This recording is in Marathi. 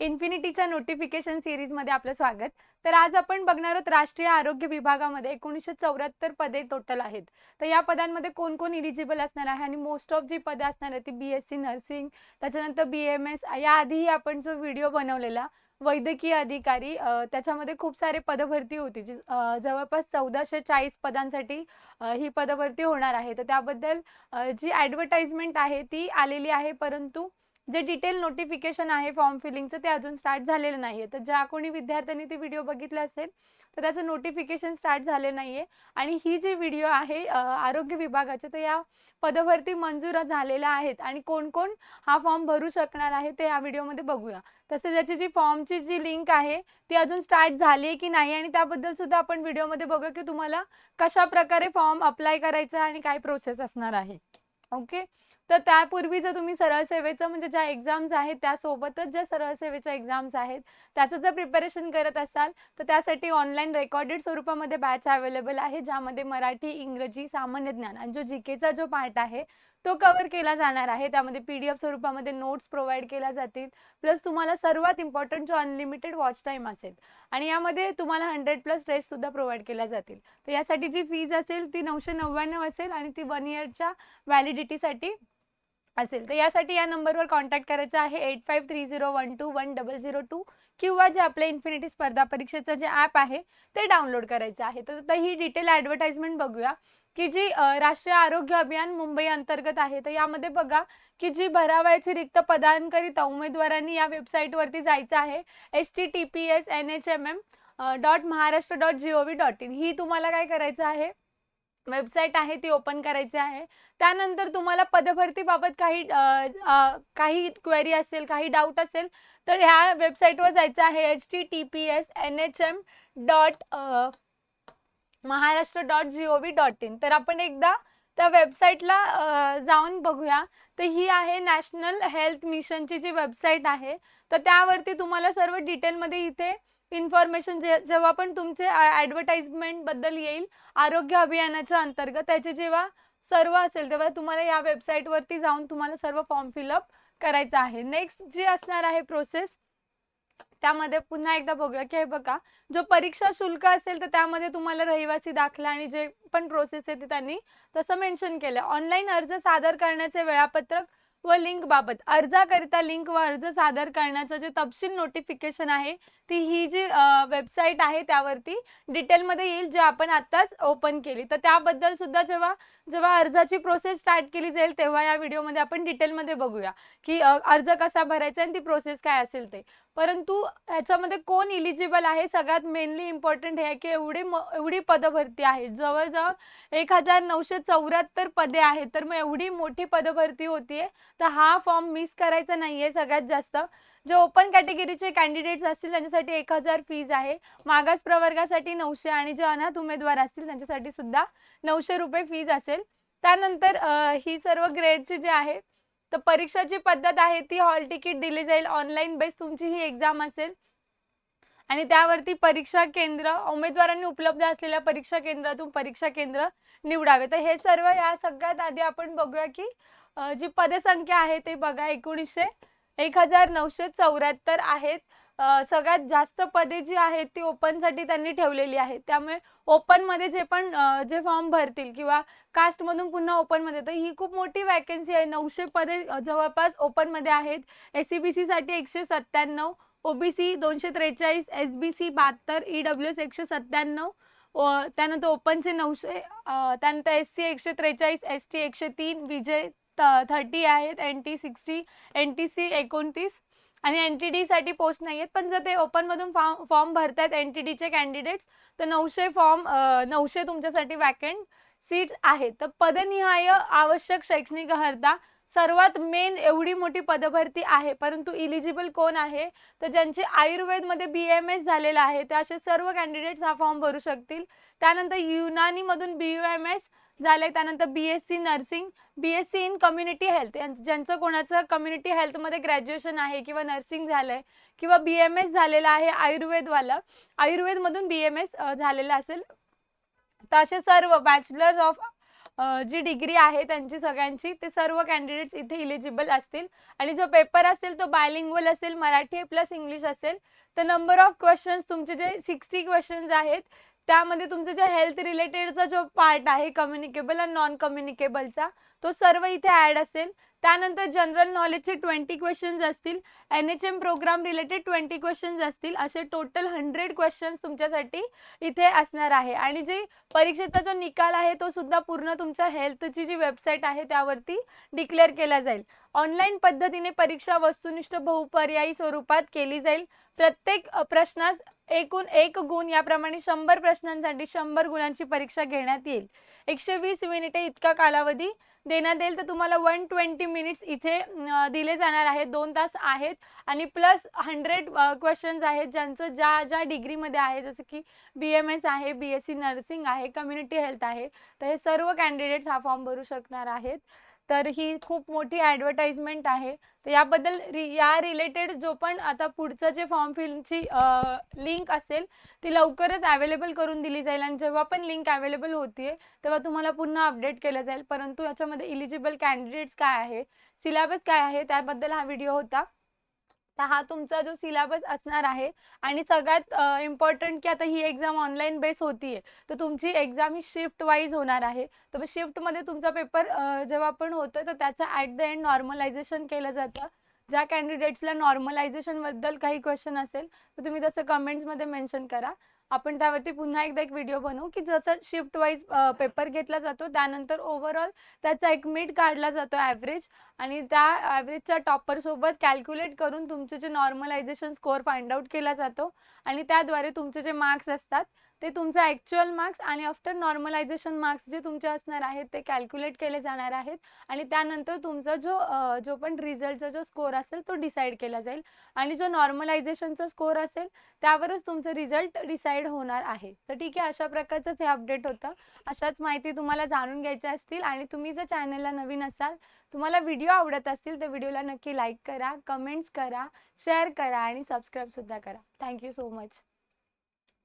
इन्फिनिटीच्या नोटिफिकेशन सिरीजमध्ये आपलं स्वागत. तर आज आपण बघणार आहोत राष्ट्रीय आरोग्य विभागामध्ये एकोणीसशे चौऱ्याहत्तर पदे टोटल आहेत. तर या पदांमध्ये कोण कोण इलिजिबल असणार आहे? आणि मोस्ट ऑफ जी पदं असणार आहेत ती बी एस सी नर्सिंग त्याच्यानंतर बी एम एस याआधीही आपण जो व्हिडिओ बनवलेला वैद्यकीय अधिकारी त्याच्यामध्ये खूप सारे पदभरती होती. जी जवळपास चौदाशे चाळीस पदांसाठी ही पदभरती होणार आहे. तर त्याबद्दल जी ॲडव्हर्टाइजमेंट आहे ती आलेली आहे परंतु जे डिटेल नोटिफिकेशन आहे फॉर्म फिलिंगचं ते अजून स्टार्ट झालेलं नाही आहे तर ज्या कोणी विद्यार्थ्यांनी ते व्हिडिओ बघितले असेल तर त्याचं नोटिफिकेशन स्टार्ट झाले नाही आहे आणि ही जी व्हिडिओ आहे आरोग्य विभागाचे तर या पदभरती मंजूर झालेल्या आहेत. आणि कोण कोण हा फॉर्म भरू शकणार आहे ते या व्हिडिओमध्ये बघूया. तसेच याची जी फॉर्मची जी लिंक आहे ती अजून स्टार्ट झाली आहे की नाही आणि त्याबद्दल सुद्धा आपण व्हिडिओमध्ये बघूया की तुम्हाला कशा प्रकारे फॉर्म अप्लाय करायचा आणि काय प्रोसेस असणार आहे. ओके? तर त्यापूर्वी जर तुम्ही सरळ सेवेचं म्हणजे ज्या एक्झाम्स आहेत त्यासोबतच ज्या सरळ सेवेच्या एक्झाम्स आहेत त्याचं जर प्रिपरेशन करत असाल तर त्यासाठी ऑनलाईन रेकॉर्डेड स्वरूपामध्ये बॅच अवेलेबल आहे ज्यामध्ये मराठी इंग्रजी सामान्य ज्ञान आणि जो जी केचा जो पार्ट आहे तो कवर केला जाणार आहे. त्यामध्ये पी डी एफ स्वरूपामध्ये नोट्स प्रोव्हाइड केल्या जातील. प्लस तुम्हाला सर्वात इम्पॉर्टंट जो अनलिमिटेड वॉच टाईम असेल आणि यामध्ये तुम्हाला हंड्रेड प्लस सुद्धा प्रोव्हाइड केल्या जातील. तर यासाठी जी फीज असेल ती नऊशे नव्याण्णव असेल आणि ती वन इयरच्या व्हॅलिडिटीसाठी असेल. तर यासाठी या नंबरवर कॉन्टॅक्ट करायचं आहे eight five three zero one two one double zero two किंवा जे आपल्या इन्फिनिटी स्पर्धा परीक्षेचं जे ॲप आहे ते डाउनलोड करायचं आहे. तर ही डिटेल ॲडव्हर्टाइजमेंट बघूया. की जी राष्ट्रीय आरोग्य अभियान मुंबई अंतर्गत आहे तर यामध्ये बघा की जी भरावयाची रिक्त पदांकरिता उमेदवारांनी या वेबसाईटवरती जायचं आहे H T T P S N H M M dot Maharashtra dot G O V dot in ही तुम्हाला काय करायचं आहे? वेबसाईट आहे ती ओपन करायची आहे. त्यानंतर तुम्हाला पदभरतीबाबत काही काही क्वेरी असेल काही डाऊट असेल तर ह्या वेबसाईटवर जायचं आहे H T T P S N H M dot Maharashtra dot G O V dot in. तर आपण एकदा त्या वेबसाईटला जाऊन बघूया. तर ही आहे नॅशनल हेल्थ मिशनची जी वेबसाईट आहे तर त्यावरती तुम्हाला सर्व डिटेलमध्ये इथे इन्फॉर्मेशन जे जेव्हा पण तुमचे ॲडव्हर्टाइजमेंटबद्दल येईल आरोग्य अभियानाच्या अंतर्गत त्याचे जेव्हा सर्व असेल तेव्हा तुम्हाला या वेबसाईटवरती जाऊन तुम्हाला सर्व फॉर्म फिलअप करायचं आहे. नेक्स्ट जी असणार आहे प्रोसेस त्यामध्ये पुन्हा एकदा बघूया की हे बघा जो परीक्षा शुल्क असेल तर त्यामध्ये तुम्हाला रहिवासी दाखला आणि जे पण प्रोसेस आहे ते त्यांनी तसं मेन्शन केलं ऑनलाईन अर्ज सादर करण्याचे वेळापत्रक व लिंक बाबत. अर्जाकरिता लिंक व अर्ज सादर करण्याचं जे तपशील नोटिफिकेशन आहे ती ही जी वेबसाईट आहे त्यावरती डिटेलमध्ये येईल जे आपण आत्ताच ओपन केली. तर त्याबद्दल सुद्धा जेव्हा जेव्हा अर्जाची प्रोसेस स्टार्ट केली जाईल तेव्हा या व्हिडिओमध्ये आपण डिटेलमध्ये बघूया की अर्ज कसा भरायचा आणि ती प्रोसेस काय असेल ते. परंतु ह्याच्यामध्ये कोण इलिजिबल आहे? सगळ्यात मेनली इम्पॉर्टंट हे आहे की एवढी म एवढी पदभरती आहे जवळजवळ एक हजार नऊशे चौऱ्याहत्तर पदे आहेत. तर मग एवढी मोठी पदभरती होतीये. तर हा फॉर्म मिस करायचा नाही आहे सगळ्यात जास्त. जे ओपन कॅटेगरीचे कॅन्डिडेट्स असतील त्यांच्यासाठी एक हजार फीज आहे. मागास प्रवर्गासाठी नऊशे आणि जे अनाथ उमेदवार असतील त्यांच्यासाठी सुद्धा नऊशे रुपये फीज असेल. त्यानंतर ही सर्व ग्रेडची जी आहे तर परीक्षाची पद्धत आहे ती हॉल तिकीट दिली जाईल. ऑनलाईन बेस तुमची ही एक्झाम असेल. आणि त्यावरती परीक्षा केंद्र उमेदवारांनी उपलब्ध असलेल्या परीक्षा केंद्रातून परीक्षा केंद्र निवडावे. तर हे सर्व या सगळ्यात आधी आपण बघूया की जी पदसंख्या आहे ते बघा एकोणीसशे एक हजार नऊशे चौऱ्याहत्तर आहेत. सगळ्यात जास्त पदे जी आहेत ती ओपनसाठी त्यांनी ठेवलेली आहेत. त्यामुळे ओपनमध्ये जे पण जे फॉर्म भरतील किंवा कास्टमधून पुन्हा ओपनमध्ये तर ही खूप मोठी वॅकन्सी आहे. नऊशे पदे जवळपास ओपनमध्ये आहेत. एस सी बी सीसाठी एकशे सत्त्याण्णव ओबीसी दोनशे त्रेचाळीस एस बी सी बहात्तर ई डब्ल्यू एस एकशे सत्त्याण्णव व त्यानंतर ओपनचे नऊशे त्यानंतर एस सी एकशे त्रेचाळीस एस टी एकशे तीन विजय थर्टी आहेत N T sixty N T C एकोणतीस आणि एन टी डीसाठी पोस्ट नाही आहेत पण जर ते ओपनमधून फॉर्म फॉर्म भरतायत एन टी डीचे कॅन्डिडेट्स तर नऊशे फॉर्म नऊशे तुमच्यासाठी वॅकंट सीट्स आहेत. तर पदनिहाय आवश्यक शैक्षणिक अर्हता सर्वात मेन एवढी मोठी पदभरती आहे परंतु इलिजिबल कोण आहे? तर ज्यांचे आयुर्वेदमध्ये बी एम एस झालेलं आहे ते असे सर्व कॅन्डिडेट्स हा फॉर्म भरू शकतील. त्यानंतर युनानीमधून बी यू एम एस झालंय. त्यानंतर B S C nursing B S C in community health ज्यांचं कोणाचं कम्युनिटी हेल्थमध्ये ग्रॅज्युएशन आहे किंवा नर्सिंग झालंय किंवा बी एम एस झालेलं आहे आयुर्वेदवाला. आयुर्वेदमधून बी एम एस झालेलं असेल. तर असे सर्व बॅचलर्स ऑफ जी डिग्री आहे त्यांची सगळ्यांची ते सर्व कॅन्डिडेट्स इथे इलिजिबल असतील. आणि जो पेपर असेल तो बायलिंग्वल असेल मराठी प्लस इंग्लिश असेल. तर नंबर ऑफ क्वेश्चन्स तुमचे जे सिक्स्टी क्वेश्चन्स आहेत त्यामध्ये तुमचं जे हेल्थ रिलेटेडचा जो पार्ट आहे कम्युनिकेबल आणि नॉन कम्युनिकेबलचा तो सर्व इथे ॲड असेल. त्यानंतर जनरल नॉलेजचे ट्वेंटी क्वेश्चन्स असतील. N H M program related twenty questions असतील. असे टोटल हंड्रेड क्वेश्चन्स तुमच्यासाठी इथे असणार आहे. आणि जे परीक्षेचा जो निकाल आहे तो सुद्धा पूर्ण तुमच्या हेल्थची जी वेबसाईट आहे त्यावरती डिक्लेअर केला जाईल. ऑनलाईन पद्धतीने परीक्षा वस्तुनिष्ठ बहुपर्यायी स्वरूपात केली जाईल. प्रत्येक प्रश्नास एकूण एक गुण याप्रमाणे शंभर प्रश्नांसाठी शंभर गुणांची परीक्षा घेण्यात येईल. एकशे वीस मिनिटे इतका कालावधी देण्यात येईल तर तुम्हाला वन ट्वेंटी मिनिट्स इथे दिले जाणार आहेत. दोन तास आहेत. आणि प्लस हंड्रेड क्वेश्चन्स आहेत ज्यांचं ज्या ज्या डिग्रीमध्ये आहे जसं की बी एम एस आहे बी एस सी नर्सिंग आहे कम्युनिटी हेल्थ आहे तर हे सर्व कॅन्डिडेट्स हा फॉर्म भरू शकणार आहेत. तर ही खूप मोठी ॲडव्हर्टाइजमेंट आहे. तर याबद्दल रि या रिलेटेड जो पण आता पुढचं जे फॉर्म फिलची लिंक असेल ती लवकरच अवेलेबल करून दिली जाईल आणि जेव्हा पण लिंक अवेलेबल होतीये तेव्हा तुम्हाला पुन्हा अपडेट केलं जाईल. परंतु याच्यामध्ये इलिजिबल कॅन्डिडेट्स काय आहे सिलेबस काय आहे त्याबद्दल हा व्हिडिओ होता. तर हा तुमचा जो सिलेबस असणार आहे आणि सगळ्यात इम्पॉर्टंट की आता ही एक्झाम ऑनलाईन बेस होतीये तर तुमची एक्झाम ही शिफ्ट वाईज होणार आहे. तर शिफ्टमध्ये तुमचा पेपर जेव्हा पण होतं तर त्याचं ॲट द एंड नॉर्मलायझेशन केलं जातं. ज्या कॅन्डिडेट्सला नॉर्मलायझेशनबद्दल काही क्वेश्चन असेल तर तुम्ही तसं कमेंट्समध्ये मेन्शन करा. आपण त्यावरती पुन्हा एकदा एक व्हिडिओ बनवू की जसं शिफ्ट वाईज पेपर घेतला जातो त्यानंतर ओव्हरऑल त्याचा एक मिड काढला जातो ॲव्हरेज आणि त्या ॲव्हरेजच्या टॉपरसोबत कॅल्क्युलेट करून तुमचे जे नॉर्मलायझेशन स्कोअर फाइंड आउट केला जातो आणि त्याद्वारे तुमचे जे मार्क्स असतात ते तुमचा ॲक्च्युअल मार्क्स आणि आफ्टर नॉर्मलायझेशन मार्क्स जे तुमचे असणार आहेत ते कॅल्क्युलेट केले जाणार आहेत आणि त्यानंतर तुमचा जो जो पण रिझल्टचा जो स्कोअर असेल तो डिसाईड केला जाईल आणि जो नॉर्मलायझेशनचा स्कोअर असेल त्यावरच तुमचं रिझल्ट डिसाईड होणार आहे. तर ठीक आहे अशा प्रकारचंच हे अपडेट होतं. अशाच माहिती तुम्हाला जाणून घ्यायच्या असतील आणि तुम्ही जर चॅनलला नवीन असाल तुम्हाला व्हिडिओ व्हिडिओ आवडत असतील तर व्हिडिओला नक्की लाईक करा कमेंट्स करा शेअर करा आणि सबस्क्राईबसुद्धा करा. Thank you so much